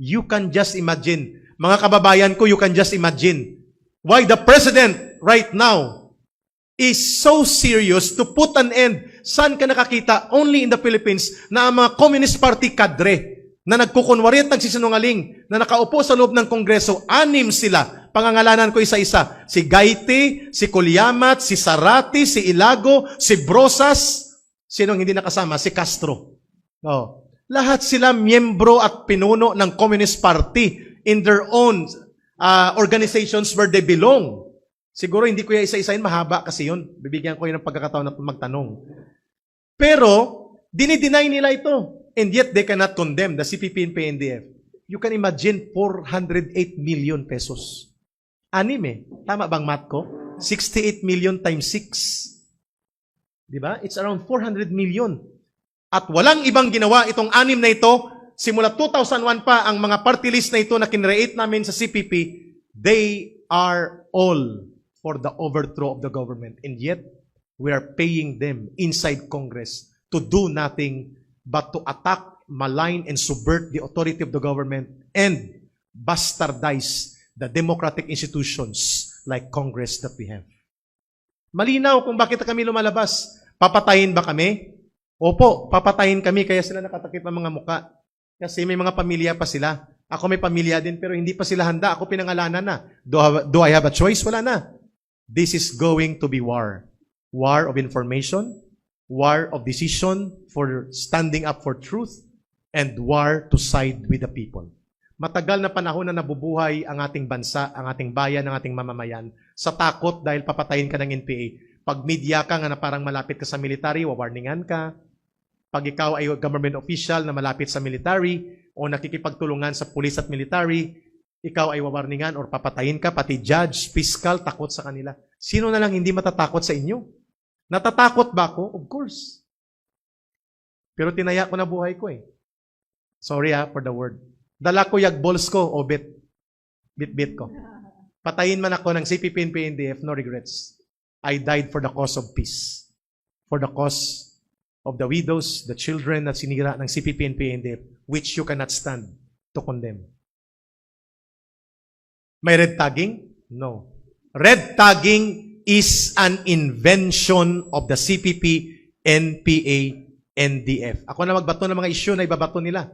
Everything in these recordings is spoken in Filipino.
You can just imagine. Mga kababayan ko, you can just imagine why the president right now is so serious to put an end. Saan ka nakakita? Only in the Philippines na ang mga Communist Party kadre na nagkukunwari at nagsisinungaling na nakaupo sa loob ng Kongreso, anim sila. Pangangalanan ko isa-isa. Si Gaiti, si Kulyamat, si Sarati, si Ilago, si Brosas. Sinong hindi nakasama? Si Castro. Oh. Lahat sila miyembro at pinuno ng Communist Party in their own uh, organizations where they belong. Siguro hindi ko yung isa-isahin, mahaba kasi yun. Bibigyan ko yun ng pagkakataon na magtanong. Pero, dinideny nila ito. And yet, they cannot condemn the CPP and PNDF. You can imagine 408 million pesos. Anim eh. Tama bang math ko? 68 million times 6. Di ba? It's around 400 million. At walang ibang ginawa itong anim na ito. Simula 2001 pa, ang mga party list na ito na kinreate namin sa CPP, they are all for the overthrow of the government. And yet, we are paying them inside Congress to do nothing but to attack, malign, and subvert the authority of the government and bastardize the democratic institutions like Congress that we have. Malinaw kung bakit kami lumalabas. Papatayin ba kami? Opo, papatayin kami kaya sila nakatakip ng mga muka. Kasi may mga pamilya pa sila. Ako may pamilya din pero hindi pa sila handa. Ako pinangalanan na. Do, I- do I have a choice? Wala na. This is going to be war. War of information, war of decision for standing up for truth, and war to side with the people. Matagal na panahon na nabubuhay ang ating bansa, ang ating bayan, ang ating mamamayan sa takot dahil papatayin ka ng NPA. Pag media ka nga na parang malapit ka sa military, wawarningan ka. Pag ikaw ay government official na malapit sa military o nakikipagtulungan sa police at military, ikaw ay wawarningan or papatayin ka, pati judge, fiscal, takot sa kanila. Sino na lang hindi matatakot sa inyo? Natatakot ba ako? Of course. Pero tinaya ko na buhay ko eh. Sorry ah, for the word. Dala ko yag balls ko, o bit. Bit-bit ko. Patayin man ako ng CPP and PNDF, no regrets. I died for the cause of peace. For the cause of the widows, the children na sinira ng CPP and PNDF, which you cannot stand to condemn. May red tagging? No. Red tagging is an invention of the CPP, NPA, NDF. Ako na magbato ng mga issue na ibabato nila.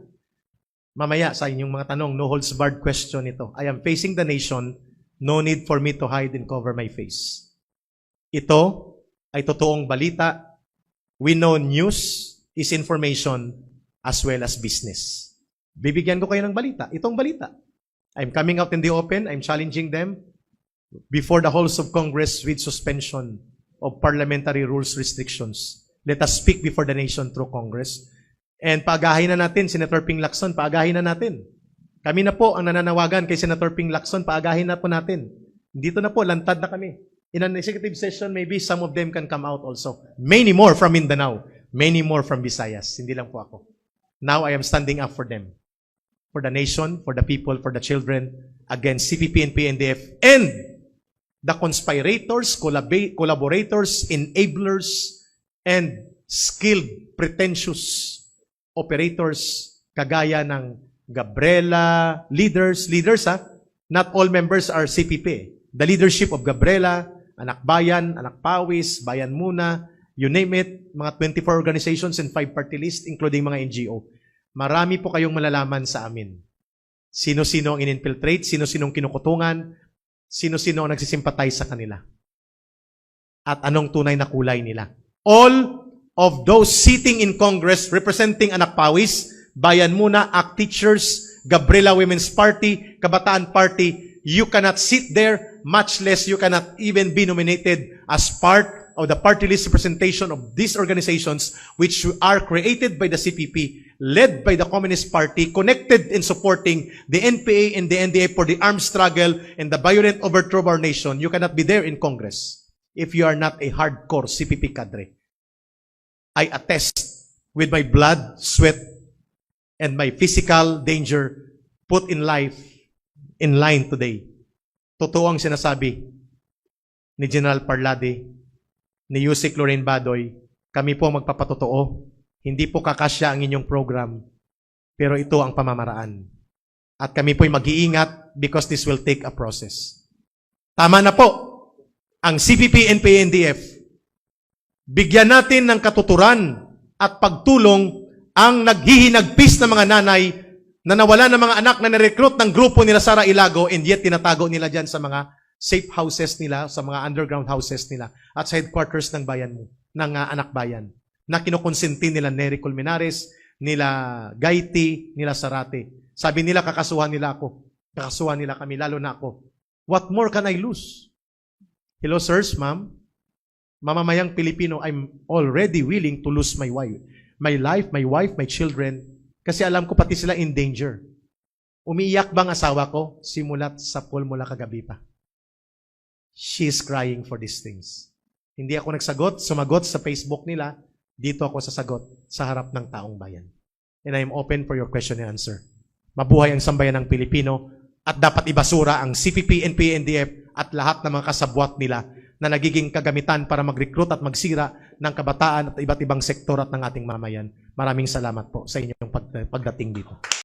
Mamaya sa inyong mga tanong, no holds barred question ito. I am facing the nation, no need for me to hide and cover my face. Ito ay totoong balita. We know news is information as well as business. Bibigyan ko kayo ng balita. Itong balita. I'm coming out in the open. I'm challenging them before the halls of Congress with suspension of parliamentary rules restrictions. Let us speak before the nation through Congress. And paagahin na natin, Senator Ping Lacson, paagahin na natin. Kami na po ang nananawagan kay Senator Ping Lacson, paagahin na po natin. Dito na po, lantad na kami. In an executive session, maybe some of them can come out also. Many more from Mindanao. Many more from Visayas. Hindi lang po ako. Now I am standing up for them. For the nation, for the people, for the children, against CPP and PNDF, and the conspirators, collab- collaborators, enablers, and skilled, pretentious operators kagaya ng Gabriela, leaders, leaders ha, not all members are CPP. The leadership of Gabriela, Anak Bayan, Anak Pawis, Bayan Muna, you name it, mga 24 organizations and 5 party list, including mga NGO. Marami po kayong malalaman sa amin. Sino-sino ang in-infiltrate, sino-sino ang kinukutungan, sino-sino ang nagsisimpatize sa kanila. At anong tunay na kulay nila. All of those sitting in Congress representing Anak Pawis, Bayan Muna, ACT Teachers, Gabriela Women's Party, Kabataan Party, you cannot sit there, much less you cannot even be nominated as part of the party list representation of these organizations which are created by the CPP, led by the Communist Party, connected in supporting the NPA and the NDA for the armed struggle and the violent overthrow of our nation. You cannot be there in Congress if you are not a hardcore CPP cadre. I attest with my blood, sweat, and my physical danger put in life in line today. Totoo ang sinasabi ni General Parlade, ni Yusik Lorraine Badoy, kami po magpapatotoo. Hindi po kakasya ang inyong program, pero ito ang pamamaraan. At kami po'y mag-iingat because this will take a process. Tama na po. Ang CPP and PNDF, bigyan natin ng katuturan at pagtulong ang naghihinagpis na mga nanay na nawala ng mga anak na nirecruit ng grupo nila Sara Ilago and yet tinatago nila dyan sa mga safe houses nila, sa mga underground houses nila at sa headquarters ng bayan mo, ng ah, anak bayan na kinukonsinti nila Nery Colmenares, nila Gaiti, nila Sarate. Sabi nila, kakasuhan nila ako. Kakasuhan nila kami, lalo na ako. What more can I lose? Hello, sirs, ma'am. Mamamayang Pilipino, I'm already willing to lose my wife. My life, my wife, my children. Kasi alam ko pati sila in danger. Umiiyak bang asawa ko? Simulat sa pool mula kagabi pa. She's crying for these things. Hindi ako nagsagot, sumagot sa Facebook nila. Dito ako sasagot sa harap ng taong bayan. And I am open for your question and answer. Mabuhay ang sambayan ng Pilipino at dapat ibasura ang CPP, NPA, at lahat ng mga kasabwat nila na nagiging kagamitan para mag-recruit at magsira ng kabataan at iba't ibang sektor at ng ating mamayan. Maraming salamat po sa inyong pag- pagdating dito.